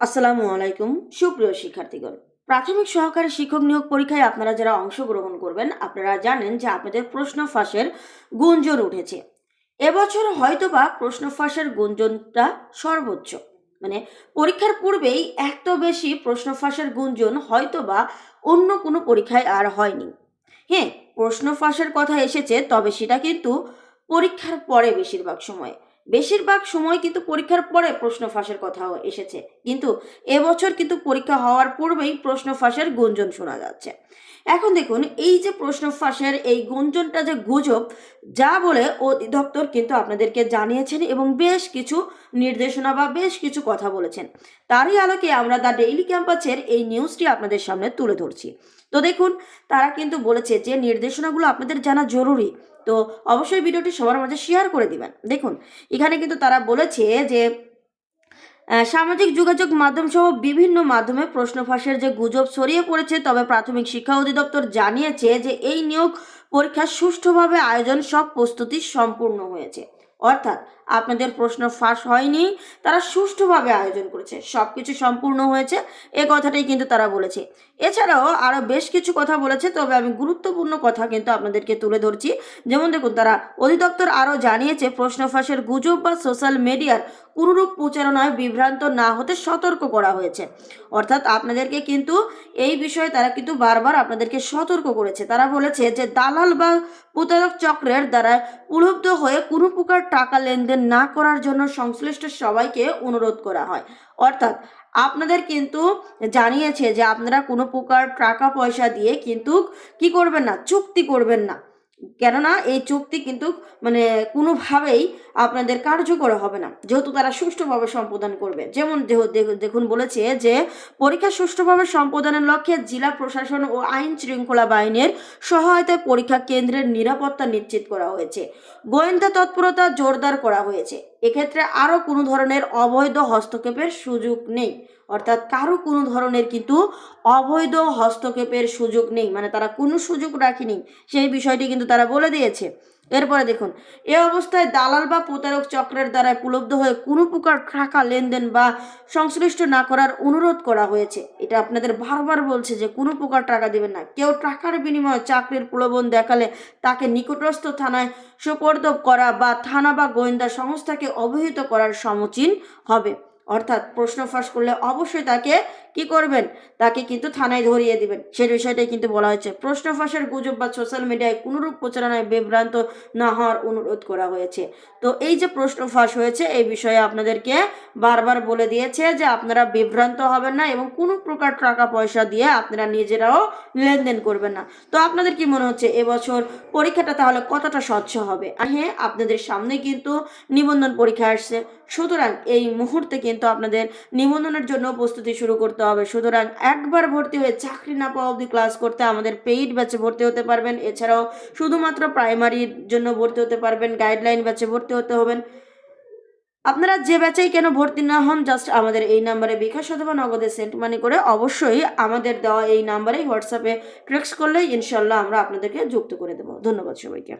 আসসালামু আলাইকুম, সুপ্রিয় শিক্ষার্থীগণ। প্রাথমিক সহকারী শিক্ষক নিয়োগ পরীক্ষায় আপনারা যারা অংশগ্রহণ করবেন, আপনারা জানেন যে আপনাদের প্রশ্ন ফাঁসের গুঞ্জন উঠেছে। এবছর হয়তোবা প্রশ্ন ফাঁসের গুঞ্জনটা সর্বোচ্চ। মানে পরীক্ষার পূর্বেই এত বেশি প্রশ্ন ফাঁসের গুঞ্জন হয়তোবা অন্য কোনো পরীক্ষায় আর হয়নি। হ্যাঁ প্রশ্ন ফাঁসের কথা এসেছে, তবে সেটা কিন্তু পরীক্ষার পরে বেশিরভাগ সময়। বেশিরভাগ সময় কিন্তু পরীক্ষার পরে প্রশ্ন ফাঁসের কথাও এসেছে। কিন্তু এবছর কিন্তু পরীক্ষা হওয়ার পূর্বেই প্রশ্ন ফাঁসের গুঞ্জন শোনা যাচ্ছে। এখন দেখুন, এই যে প্রশ্ন ফাঁসের এই গুঞ্জনটা যে গুজব, যা বলে অধিদপ্তর কিন্তু আপনাদেরকে জানিয়েছেন এবং বেশ কিছু নির্দেশনা বা বেশ কিছু কথা বলেছেন। তারই আলোকে আমরা দ্য ডেইলি ক্যাম্পাসের এই নিউজটি আপনাদের সামনে তুলে ধরছি। তো দেখুন, তারা কিন্তু বলেছে যে নির্দেশনাগুলো আপনাদের জানা জরুরি। তো অবশ্যই ভিডিওটি সবার মাঝে শেয়ার করে দিবেন। দেখুন, এখানে কিন্তু তারা বলেছে যে সামাজিক যোগাযোগ মাধ্যম সহ বিভিন্ন মাধ্যমে প্রশ্ন ফাঁসের যে গুজব ছড়িয়ে পড়েছে, তবে প্রাথমিক শিক্ষা অধিদপ্তর জানিয়েছে যে এই নিয়োগ পরীক্ষা সুষ্ঠুভাবে আয়োজন সব প্রস্তুতি সম্পূর্ণ হয়েছে। অর্থাৎ আপনাদের প্রশ্ন ফাঁস হয়নি, তারা সুষ্ঠুভাবে আয়োজন করেছে। সব কিছু সম্পূর্ণ হয়েছে, এ কথাটাই কিন্তু তারা বলেছে। এছাড়াও আরও বেশ কিছু কথা বলেছে, তবে আমি গুরুত্বপূর্ণ কথা কিন্তু আপনাদেরকে তুলে ধরছি। যেমন দেখুন, তারা অধিদপ্তর আরও জানিয়েছে, প্রশ্ন ফাঁসের গুজব বা সোশ্যাল মিডিয়ার কোনোরূপ প্রচারণায় বিভ্রান্ত না হতে সতর্ক করা হয়েছে। অর্থাৎ আপনাদেরকে কিন্তু এই বিষয়ে তারা কিন্তু বারবার আপনাদেরকে সতর্ক করেছে। তারা বলেছে যে, দালাল বা প্রতারক চক্রের দ্বারা উপলব্ধ হয়ে কোনো প্রকার টাকা লেনদেন না করার জন্য সংশ্লিষ্ট সবাইকে অনুরোধ করা হয়। অর্থাৎ আপনাদের কিন্তু জানিয়েছে যে আপনারা কোনো প্রকার টাকা পয়সা দিয়ে কিন্তু কি করবেন না, চুক্তি করবেন না। কেননা এই চুক্তি কিন্তু মানে কোনোভাবেই আপনাদের কার্যকর হবে না, যেহেতু তারা সুষ্ঠুভাবে সম্পাদন করবে। যেমন দেখুন বলেছে যে, পরীক্ষা সুষ্ঠুভাবে সম্পাদনের লক্ষ্যে জেলা প্রশাসন ও আইন শৃঙ্খলা বাহিনীর সহায়তায় পরীক্ষা কেন্দ্রের নিরাপত্তা নিশ্চিত করা হয়েছে। গোয়েন্দা তৎপরতা জোরদার করা হয়েছে। এক্ষেত্রে আরও কোনো ধরনের অবৈধ হস্তক্ষেপের সুযোগ নেই। অর্থাৎ কারও কোনো ধরনের কিন্তু অবৈধ হস্তক্ষেপের সুযোগ নেই মানে তারা কোনো সুযোগ রাখেনি। সেই বিষয়টি কিন্তু তারা বলে দিয়েছে। এরপরে দেখুন, এ অবস্থায় দালাল বা প্রতারক চক্রের দ্বারা উপলব্ধ হয়ে কোনো প্রকার টাকা লেনদেন বা সংশ্লিষ্ট না করার অনুরোধ করা হয়েছে। এটা আপনাদের বারবার বলছে যে কোনো প্রকার টাকা দেবেন না। কেউ টাকার বিনিময়ে চাকরির প্রলোভন দেখালে তাকে নিকটস্থ থানায় সোপর্দ করা বা থানা বা গোয়েন্দা সংস্থাকে অবহিত করার সমীচীন হবে। অর্থাৎ প্রশ্ন ফাঁস করলে অবশ্যই তাকে কি করবেন? তাকে কিন্তু থানায় ধরিয়ে দিবেন। সেই বিষয়টাই কিন্তু বলা হয়েছে। প্রশ্ন ফাঁসের গুজব বা সোশ্যাল মিডিয়ায় কোনোরূপ প্রচারণায় বিভ্রান্ত না হওয়ার অনুরোধ করা হয়েছে। তো এই যে প্রশ্ন ফাঁস হয়েছে, এই বিষয়ে আপনাদেরকে বারবার বলে দিয়েছে যে আপনারা বিভ্রান্ত হবেন না এবং কোনো প্রকার টাকা পয়সা দিয়ে আপনারা নিজেরাও লেনদেন করবেন না। তো আপনাদের কি মনে হচ্ছে, এবছর পরীক্ষাটা তাহলে কতটা স্বচ্ছ হবে? হ্যাঁ আপনাদের সামনে কিন্তু নিবন্ধন পরীক্ষা আসছে। সুতরাং এই মুহূর্তে কিন্তু আপনাদের নিবন্ধনের জন্য প্রস্তুতি শুরু করতে হবে। সুতরাং একবার ভর্তি হয়ে চাকরি না পাওয়া অবধি ক্লাস করতে আমাদের পেইড ব্যাচে ভর্তি হতে পারবেন। এছাড়াও শুধুমাত্র প্রাইমারির জন্য ভর্তি হতে পারবেন গাইডলাইন ব্যাচে ভর্তি হতে হবেন। আপনারা যে ব্যাচেই কেন ভর্তি না হন জাস্ট আমাদের এই নাম্বারে বিকাশ অথবা নগদে সেন্ট মানি করে অবশ্যই আমাদের দেওয়া এই নাম্বারেই হোয়াটসঅ্যাপে টেক্সট করলে ইনশাল্লাহ আমরা আপনাদেরকে যুক্ত করে দেবো। ধন্যবাদ সবাইকে।